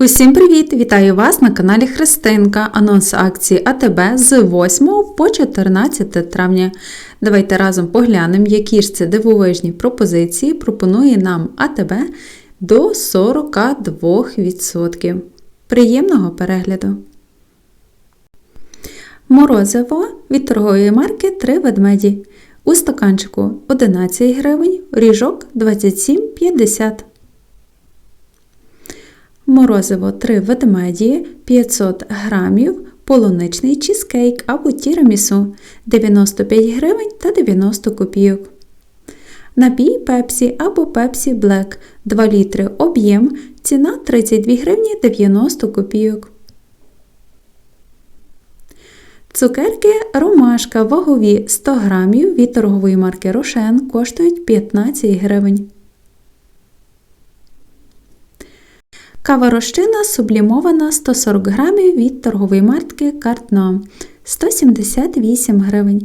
Усім привіт! Вітаю вас на каналі Христинка. Анонс акції АТБ з 8 по 14 травня. Давайте разом поглянемо, які ж це дивовижні пропозиції пропонує нам АТБ до 42%. Приємного перегляду! Морозиво від торгової марки 3 ведмеді. У стаканчику 11 гривень, ріжок 27,50 Морозиво 3 ведмеді 500 грамів, полуничний чізкейк або тірамісу 95 гривень та 90 копійок. Напій пепсі або пепсі Блек 2 літри об'єм, ціна 32 гривні 90 копійок. Цукерки ромашка вагові 100 грамів від торгової марки Рошен коштують 15 гривень. Кава розчина сублімована 140 грамів від торгової марки Картно 178 гривень.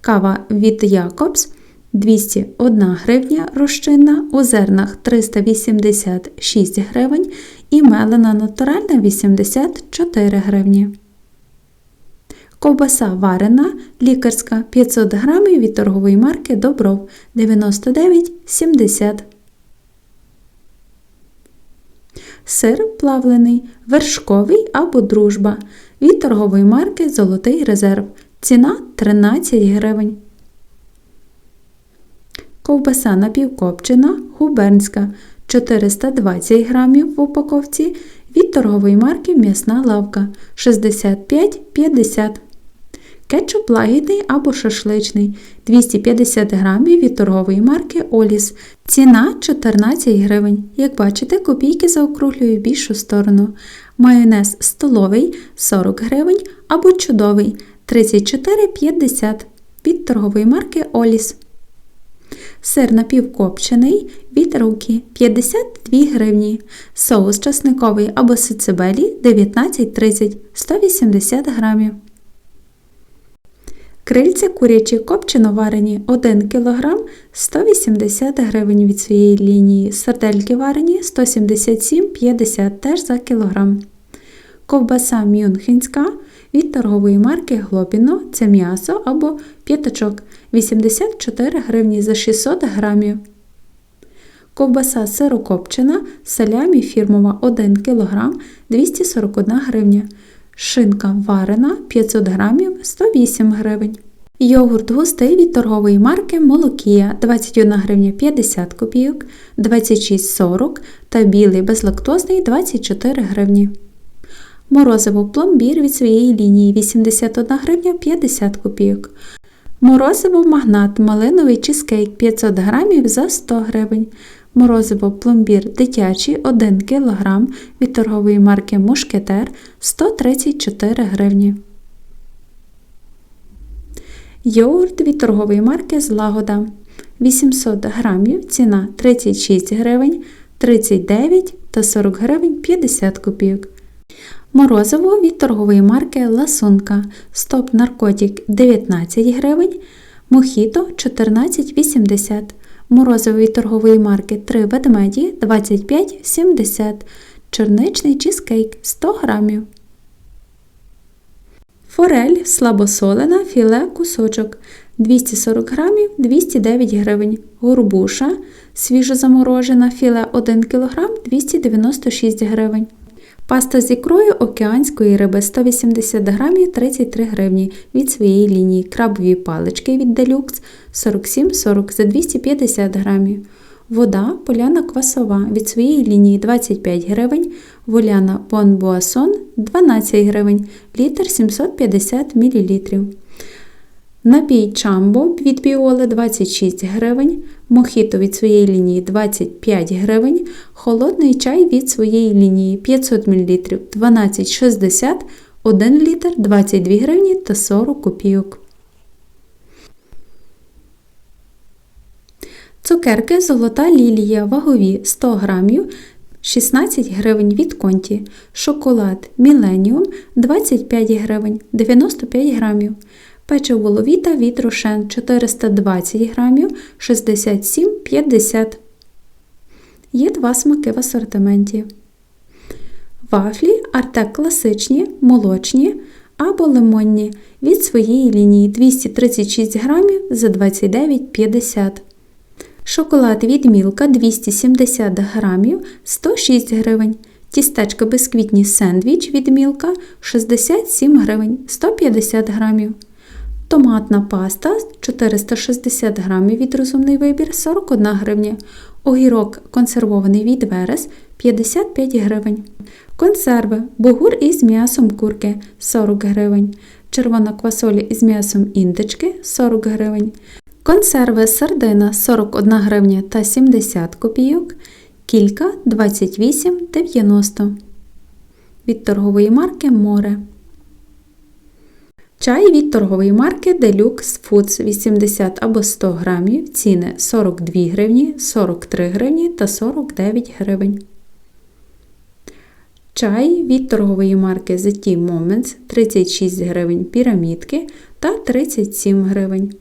Кава від Якобс. 201 гривня розчинна, у зернах 386 гривень. І мелена натуральна 84 гривні. Ковбаса варена. Лікарська 500 грамів від торгової марки Добров. 99,70 Сир плавлений, вершковий або дружба від торгової марки Золотий резерв. Ціна 13 гривень. Ковбаса напівкопчена губернська 420 грамів в упаковці від торгової марки М'ясна лавка 65,50 Кетчуп лагідний або шашличний 250 грамів від торгової марки Оліс. Ціна 14 гривень. Як бачите, копійки заокруглюю в більшу сторону. Майонез столовий 40 гривень або чудовий 34,50 від торгової марки Оліс. Сир напівкопчений від руки 52 гривні. Соус часниковий або сицебелі 19,30 180 грамів. Крильці курячі копчено варені 1 кг 180 гривень від своєї лінії, сардельки варені 177,50 теж за кілограм. Ковбаса мюнхенська від торгової марки Глобіно це м'ясо або п'ятачок 84 гривні за 600 грамів. Ковбаса сирокопчена салямі фірмова 1 кг 241 гривня. Шинка варена 500 грамів 108 гривень. Йогурт густий від торгової марки Молокія 21 гривня 50 копійок, 26,40 та білий безлактозний 24 гривні. Морозиво пломбір від своєї лінії 81 гривня 50 копійок. Морозиво магнат малиновий чизкейк 500 грамів за 100 гривень. Морозиво пломбір дитячий 1 кг від торгової марки Мушкетер 134 гривні. Йогурт від торгової марки Злагода 800 грамів, ціна 36 гривень, 39 та 40 гривень 50 копійок. Морозиво від торгової марки Ласунка Стоп Наркотик 19 гривень, Мохіто 14,80 Морозиво від торгової марки 3 ведмеді 25,70 Чорничний чизкейк 100 грамів. Форель слабосолена філе кусочок 240 грамів 209 гривень. Горбуша свіжозаморожена філе 1 кг 296 гривень. Паста з ікрою океанської риби 180 грамів 33 гривні від своєї лінії. Крабові палички від Deluxe 47,40 за 250 грамів. Вода поляна квасова від своєї лінії 25 гривень, воляна Бон Буасон 12 гривень, літр 750 мл. Напій чамбо від біоли 26 гривень, мохіто від своєї лінії 25 гривень, холодний чай від своєї лінії 500 мл 12,60 1 літр 22 гривні та 40 копійок. Цукерки Золота лілія вагові 100 грамів 16 гривень від конті. Шоколад Міленіум 25 гривень 95 грамів. Печиво ловіта від рошен 420 грамів 67,50. Є два смаки в асортименті. Вафлі Артек класичні, молочні або лимонні від своєї лінії 236 грамів за 29,50. Шоколад від Мілка 270 грамів 106 гривень. Тістечко бісквітні сендвіч від Мілка 67 гривень 150 грамів. Томатна паста 460 грамів від розумний вибір 41 гривня. Огірок консервований від Верес 55 гривень. Консерви бугур із м'ясом курки 40 гривень. Червона квасоля із м'ясом індички 40 гривень. Консерви сардина 41 гривня та 70 копійок. Кілька 28,90. Від торгової марки Море. Чай від торгової марки Deluxe Foods 80 або 100 грамів. Ціни 42 гривні, 43 гривні та 49 гривень. Чай від торгової марки The Tea Moments 36 гривень пірамідки та 37 гривень.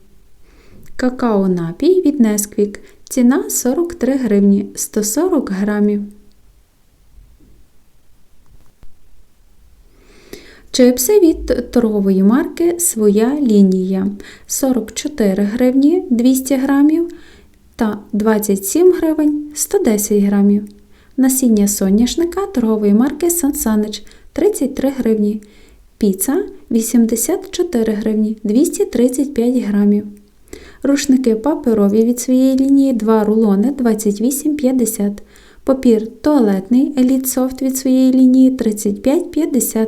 Какао напій від Nesquik. Ціна 43 гривні 140 грамів. Чипси від торгової марки Своя лінія 44 гривні 200 грамів та 27 гривень 110 грамів. Насіння соняшника торгової марки Сансанич 33 гривні. Піца 84 гривні 235 грамів. Рушники паперові від своєї лінії 2 рулони 28,50. Папір туалетний Elite Soft від своєї лінії 35,50.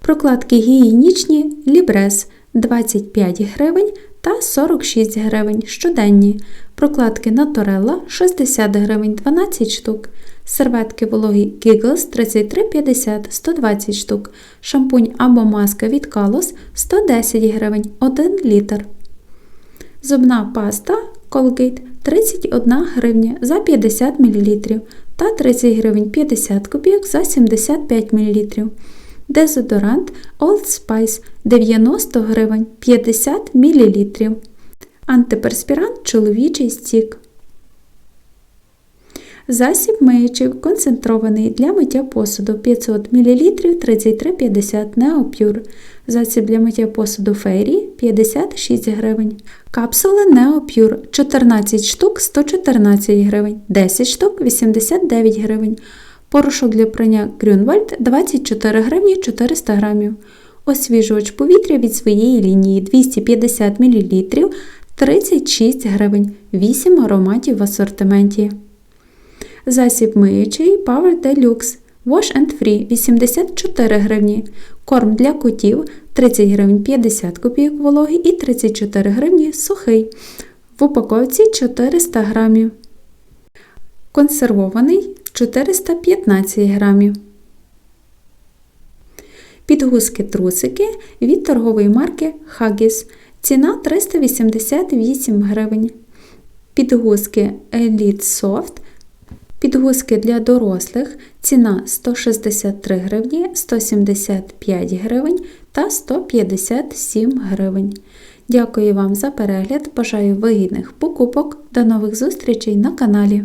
Прокладки гігієнічні Лібрес 25 гривень та 46 гривень щоденні. Прокладки Наторелла 60 гривень 12 штук. Серветки вологі Giggles 33,50 120 штук. Шампунь або маска від Kalos 110 гривень 1 літр. Зубна паста Colgate 31 гривня за 50 мл та 30 гривень 50 копійок за 75 мл. Дезодорант Old Spice 90 гривень 50 мл. Антиперспірант чоловічий стік. Засіб миючий концентрований для миття посуду 500 мл 33,50 Неопюр. Засіб для миття посуду фейрі 56 гривень. Капсули Неопюр 14 штук 114 гривень, 10 штук 89 гривень. Порошок для прання Грюнвальд 24 гривні 400 грамів. Освіжувач повітря від своєї лінії 250 мл 36 гривень, 8 ароматів в асортименті. Засіб миючий Power Deluxe Wash and Free 84 гривні. Корм для котів 30 гривень 50 копійок вологий і 34 гривні сухий. В упаковці 400 грамів. Консервований 415 грамів. Підгузки трусики від торгової марки Huggies. Ціна 388 гривень. Підгузки Elite Soft. Підгузки для дорослих. Ціна 163 гривні, 175 гривень та 157 гривень. Дякую вам за перегляд. Бажаю вигідних покупок. До нових зустрічей на каналі.